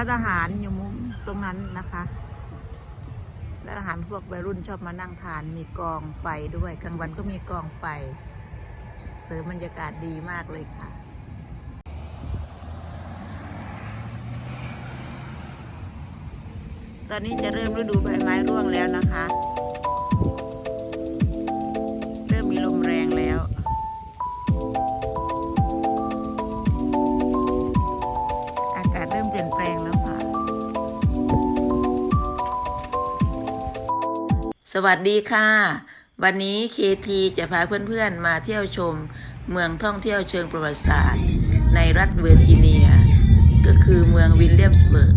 ร้านอาหารอยู่มุมตรงนั้นนะคะร้านอาหารพวกวัยรุ่นชอบมานั่งทานมีกองไฟด้วยกลางวันก็มีกองไฟ เสริมบรรยากาศดีมากเลยค่ะตอนนี้จะเริ่มฤดูใบไม้ร่วงแล้วนะคะ สวัสดีค่ะ วันนี้เคทีจะพาเพื่อนๆมาเที่ยวชมเมืองท่องเที่ยวเชิงประวัติศาสตร์ ในรัฐเวอร์จิเนีย ก็คือเมืองวิลเลียมสเบิร์ก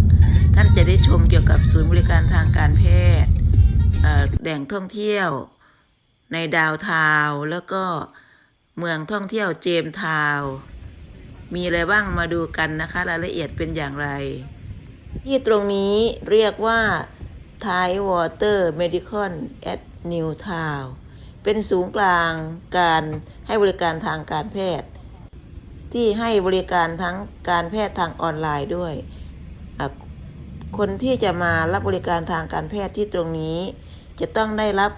ท่านจะได้ชมเกี่ยวกับศูนย์บริการทางการแพทย์เอ่อแหล่งท่องเที่ยวในดาวทาวแล้วก็เมืองท่องเที่ยวเจมส์ทาวมีอะไรบ้างมาดูกันนะคะ รายละเอียดเป็นอย่างไร ที่ตรงนี้เรียกว่า Thai Water Medical at New Town เป็นศูนย์กลางการให้บริการทางการแพทย์ ที่ให้บริการทั้งการแพทย์ทางออนไลน์ด้วย คนที่จะมารับบริการทางการแพทย์ที่ตรงนี้ จะต้องได้รับ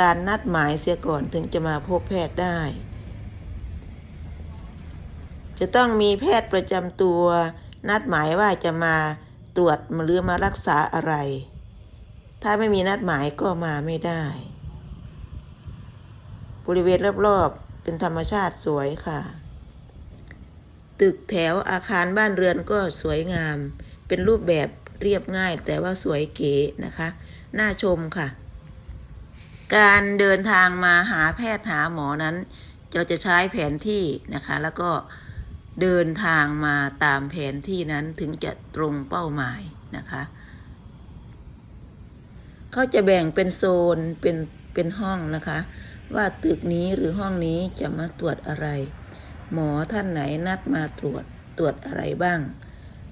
การนัดหมายเสียก่อนถึงจะมาพบแพทย์ได้ จะต้องมีแพทย์ประจำตัว นัดหมายว่าจะมา ตรวจหรือมารักษาอะไร ถ้าไม่มีนัดหมายก็มาไม่ได้ บริเวณรอบๆเป็นธรรมชาติสวยค่ะ ตึกแถวอาคารบ้านเรือนก็สวยงาม เป็นรูปแบบเรียบง่าย แต่ว่าสวยเก๋นะคะ น่าชมค่ะ การเดินทางมาหาแพทย์หาหมอนั้น เราจะใช้แผนที่นะคะ แล้วก็ เดินทางมาตามแผนที่นั้นถึงจะตรงเป้าหมายนะคะเขาจะแบ่งเป็นโซนเป็นเป็นห้องนะคะ ว่าตึกนี้หรือห้องนี้จะมาตรวจอะไร หมอท่านไหนนัดมาตรวจตรวจอะไรบ้าง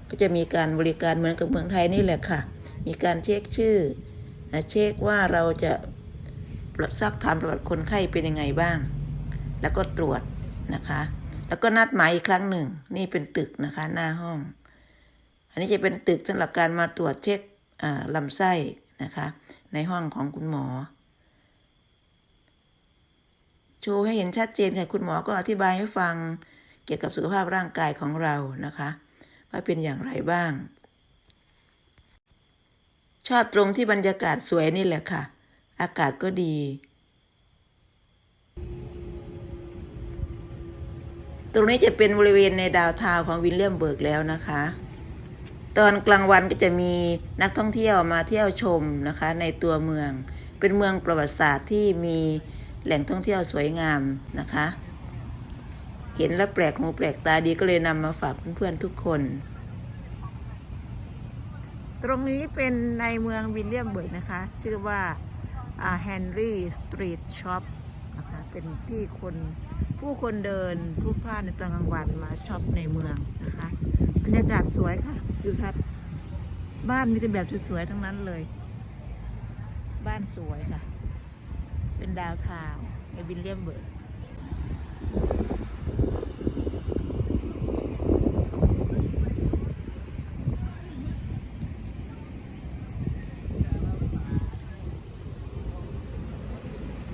ก็จะมีการบริการเหมือนกับเมืองไทยนี่แหละค่ะ มีการเช็คชื่อ เช็คว่าเราจะซักถามประวัติคนไข้เป็นยังไงบ้าง แล้วก็ตรวจนะคะ แล้วก็นัดหมายอีกครั้งหนึ่ง นี่เป็นตึกนะคะ หน้าห้อง อันนี้จะเป็นตึกสำหรับการมาตรวจเช็คอ่าลำไส้นะคะ ในห้องของคุณหมอโชว์ให้เห็นชัดเจนค่ะคุณหมอก็อธิบายให้ฟังเกี่ยวกับสุขภาพร่างกายของเรานะคะว่าเป็นอย่างไรบ้าง ชอบตรงที่บรรยากาศสวยนี่แหละค่ะ อากาศก็ดี ตรงนี้จะเป็นบริเวณในดาวทาวของวิลเลียมเบิร์กแล้วนะคะ ตอนกลางวันก็จะมีนักท่องเที่ยวมาเที่ยวชมนะคะในตัวเมือง เป็นเมืองประวัติศาสตร์ที่มีแหล่งท่องเที่ยวสวยงามนะคะ เห็นแล้วแปลกหูแปลกตาดีก็เลยนำมาฝากเพื่อนๆทุกคน ตรงนี้เป็นในเมืองวิลเลียมเบิร์กนะคะ ชื่อว่าแฮนรี่สตรีทช็อปนะคะเป็นที่คน ผู้คนเดินพลุกพล่านในตอนกลางวันมาช็อปในเมืองนะคะบรรยากาศสวยค่ะดูทัศน์บ้านมีแต่แบบสวยๆทั้งนั้นเลย บ้านสวยค่ะ เป็นดาวทาวในวิลเลียมเบิร์ก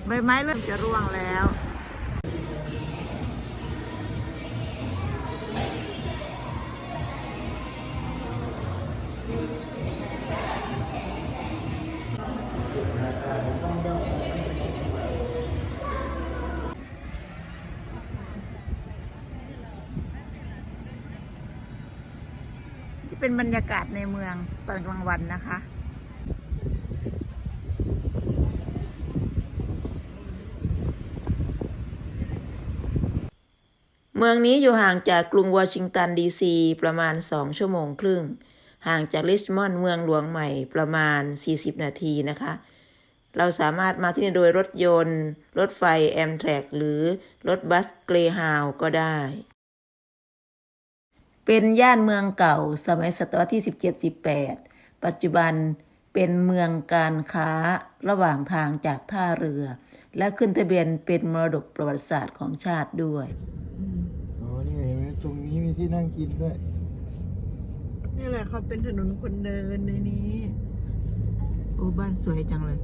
ใบไม้เริ่มจะร่วงแล้ว ที่เป็นบรรยากาศในเมืองตอนกลางวันนะคะ เมืองนี้อยู่ห่างจากกรุงวอชิงตันดีซีประมาณ 2 ชั่วโมงครึ่ง ห่างจากริชมอนด์เมืองหลวงใหม่ประมาณ 40 นาทีนะคะ เราสามารถมาที่นี่โดยรถยนต์ รถไฟแอมแทร็กหรือรถบัสเกรฮาวก็ได้ เป็นย่านเมืองเก่าสมัยศตวรรษที่ 17-18 ปัจจุบันเป็นเมืองการค้าระหว่างทางจากท่าเรือ และขึ้นทะเบียนเป็นมรดกประวัติศาสตร์ของชาติด้วยอ๋อนี่เห็นไหมตรงนี้มีที่นั่งกินด้วยในนี่แหละเขาเป็นถนนคนเดินในนี้โอ้บ้านสวยจังเลย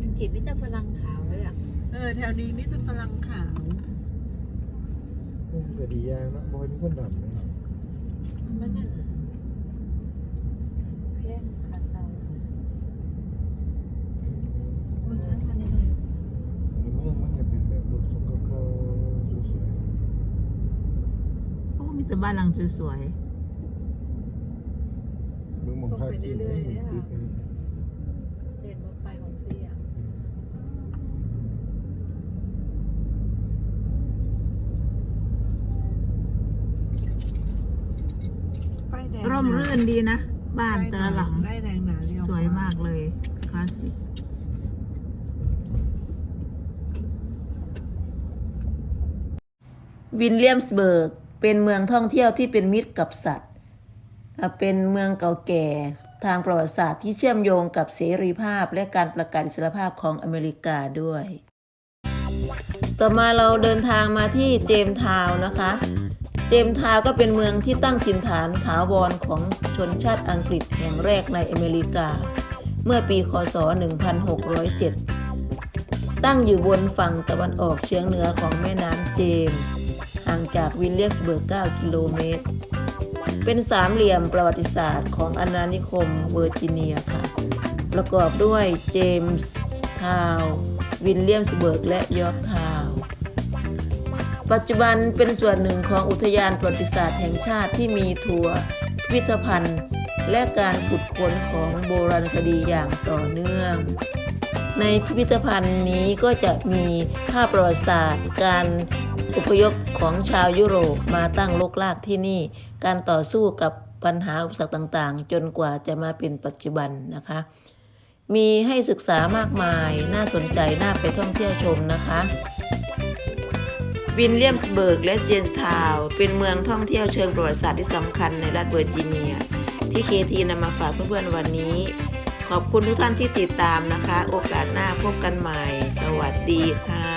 มันจีบมิตรฝรั่งขาวเลยอะ เออ แถวนี้มิตรฝรั่งขาวมันก็ดีอย่างนะบอยมีคนดำเลย มันนั่นเพี้ยนคาเซามันทั้งมันเลย เมืองมันจะเป็นแบบรถสกเก่าๆสวย โอ้มี แต่บ้านหลังสวยๆเมืองหมองคากินให้มีติดไปเจ็ดรถไฟของซีอะป้ายแดงๆ ร่มรื่นดีนะ บ้านแต่ละหลังป้ายแดงหนาเรียวสวยมากเลย คลาสสิกวินเลียมสเบิร์ก เป็นเมืองท่องเที่ยวที่เป็นมิตรกับสัตว์ เป็นเมืองเก่าแก่ทางประวัติศาสตร์ที่เชื่อมโยงกับเสรีภาพและการประกาศอิสรภาพของอเมริกาด้วย ต่อมาเราเดินทางมาที่เจมส์ทาวนะคะ เจมส์ทาวก็เป็นเมืองที่ตั้งถิ่นฐานถาวรของชนชาติอังกฤษแห่งแรกในอเมริกา เมื่อปีคศ 1607 ตั้งอยู่บนฝั่งตะวันออกเฉียงเหนือของแม่น้ำเจมส์ ห่างจากวิลเลียมสเบิร์ก9กิโลเมตร เป็นสามเหลี่ยมประวัติศาสตร์ของอาณานิคมเวอร์จิเนียค่ะ ประกอบด้วยเจมส์ทาวน์วิลเลียมสเบิร์กและยอร์กทาวน์ปัจจุบันเป็นส่วนหนึ่งของอุทยานประวัติศาสตร์แห่งชาติที่มีทัวร์พิพิธภัณฑ์ และการขุดค้นของโบราณคดีอย่างต่อเนื่อง ในพิพิธภัณฑ์นี้ก็จะมีภาพประวัติศาสตร์ การอพยพของชาวยุโรปมาตั้งลกลากที่นี่ การต่อสู้กับปัญหาอุปสรรคต่างๆ จนกว่าจะมาเป็นปัจจุบันนะคะ มีให้ศึกษามากมายน่าสนใจน่าไปท่องเที่ยวชมนะคะวินเลียมสเบิร์กและเจนทาวเป็นเมืองท่องเที่ยวเชิงประวัติศาสตร์ที่สำคัญในรัฐเวอร์จิเนีย ที่เคทีนำมาฝากเพื่อนๆวันนี้ ขอบคุณทุกท่านที่ติดตามนะคะ โอกาสหน้าพบกันใหม่ สวัสดีค่ะ